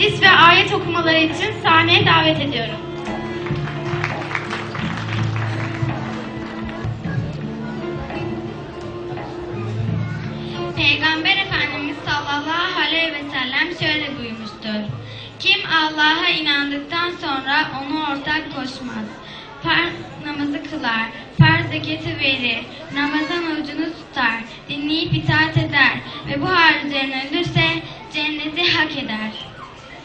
hadis ve ayet okumaları için sahneye davet ediyorum. Peygamber Efendimiz sallallahu aleyhi ve sellem şöyle buyurmuştur. Kim Allah'a inandıktan sonra onu ortak koşmaz. Farz namazı kılar, farz zeketi verir, namazın ucunu tutar, dinleyip itaat eder ve bu hal üzerine ölürse cenneti hak eder.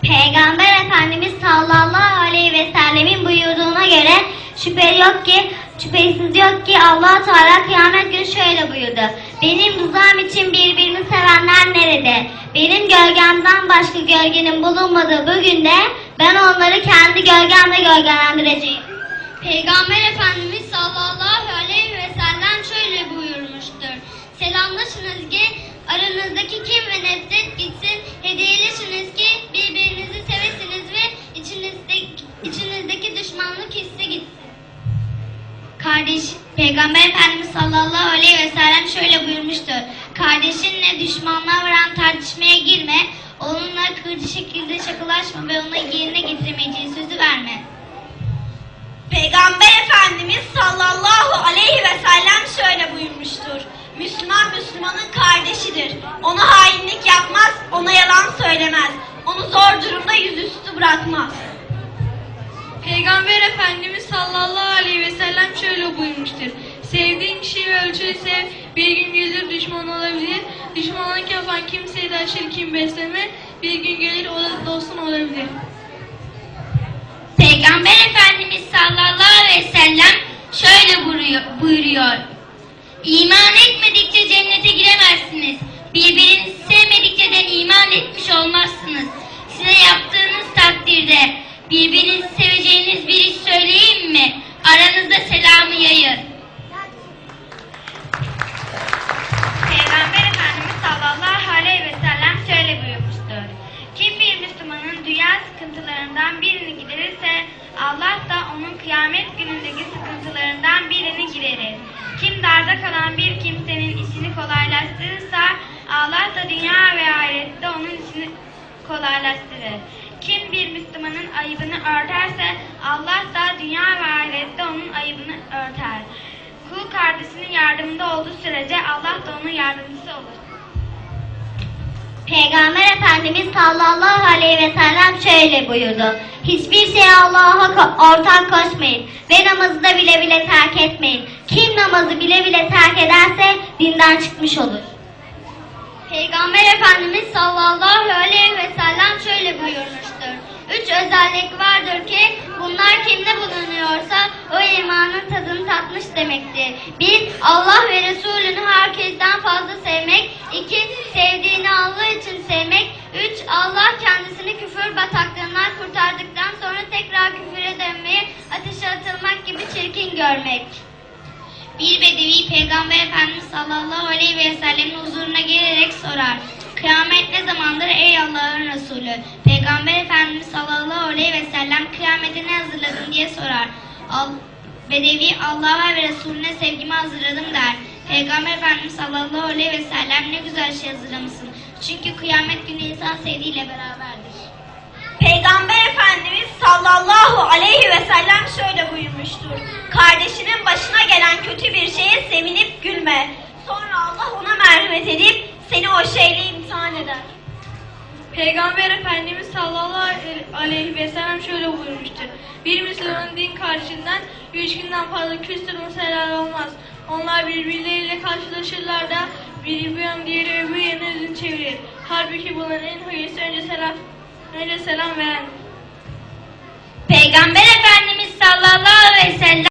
Peygamber Efendimiz sallallahu aleyhi ve sellemin buyurduğuna göre şüphe yok ki şüphesiz yok ki allah Teala kıyamet günü şöyle buyurdu. Benim rızam için birbirini sevenler nerede? Benim gölgemden başka gölgenin bulunmadığı bugün de ben onları kendi gölgemle gölgelendireceğim. Peygamber Efendimiz sallallahu aleyhi ve sellem şöyle buyurmuştur. Selamlaşınız ki aranızdaki kim ve nefret gitsin. Kardeş, Peygamber Efendimiz sallallahu aleyhi ve sellem şöyle buyurmuştur. Kardeşinle düşmanlığa varan tartışmaya girme, onunla kırıcı şekilde şakalaşma ve ona yerine getiremeyeceği sözü verme. Peygamber Efendimiz sallallahu aleyhi ve sellem şöyle buyurmuştur. Müslüman Müslümanın kardeşidir. Ona hainlik yapmaz, ona yalan söylemez. Onu zor durumda yüzüstü bırakmaz. Peygamber Efendimiz sallallahu aleyhi ve sellem şöyle buyurmuştur. Sevdiğin kişiyi sev, bir gün gelir düşman olabilir. Düşmanlık yapan kimseye de aşırı kim besleme, bir gün gelir o da dostun olabilir. Peygamber Efendimiz sallallahu aleyhi ve sellem şöyle buyuruyor, buyuruyor. İman etmedikçe cennete giremezsiniz. Birbirinizi sevmedikçe de iman etmiş olmazsınız. Size yaptığınız takdirde birbirinizi kıyamet günündeki sıkıntılarından birini giderir. Kim darda kalan bir kimsenin işini kolaylaştırırsa Allah da dünya ve ahirette onun işini kolaylaştırır. Kim bir Müslümanın ayıbını örterse Allah da dünya ve ahirette onun ayıbını örter. Kul kardeşinin yardımında olduğu sürece Allah da onun yardımcısı olur. Peygamber Efendimiz sallallahu aleyhi ve sellem şöyle buyurdu. Hiçbir şeye Allah'a ortak koşmayın ve namazı da bile bile terk etmeyin. Kim namazı bile bile terk ederse dinden çıkmış olur. Peygamber Efendimiz sallallahu aleyhi ve sellem şöyle buyurmuştur. Üç özellik vardır ki kimde bulunuyorsa o imanın tadını tatmış demektir. Bir, Allah ve Resulünü herkesten fazla sevmek. İki, sevdiğini Allah için sevmek. Üç, Allah kendisini küfür bataklığından kurtardıktan sonra tekrar küfüre dönmeyi ateşe atılmak gibi çirkin görmek. Bir bedevi peygamber efendimiz sallallahu aleyhi ve sellemin huzuruna gelerek sorar. Kıyamet ne zamandır ey Allah'ın Resulü? Peygamber efendimiz sallallahu aleyhi ve sellem kıyamete ne hazırladın diye sorar. Al, bedevi Allah'a ve Resulüne sevgimi hazırladım der. Peygamber efendimiz sallallahu aleyhi ve sellem ne güzel şey hazırlamışsın. Çünkü kıyamet günü insan sevdiğiyle beraberdir. Peygamber Efendimiz sallallahu aleyhi ve sellem şöyle buyurmuştur. Kardeşinin başına gelen kötü bir şeye sevinip gülme. Sonra Allah ona merhamet edip seni o şeyle imtihan eder. Peygamber Efendimiz sallallahu aleyhi ve sellem şöyle buyurmuştur. Bir Müslümanın din karşından üç günden fazla küstürmesi helal olmaz. Onlar birbirleriyle karşılaşırlar da biri bir yan diğeri öbür yana yüzünü çevirir. Halbuki bunların en hayırlısı önce selam, önce selam veren. Peygamber Efendimiz sallallahu aleyhi ve sellem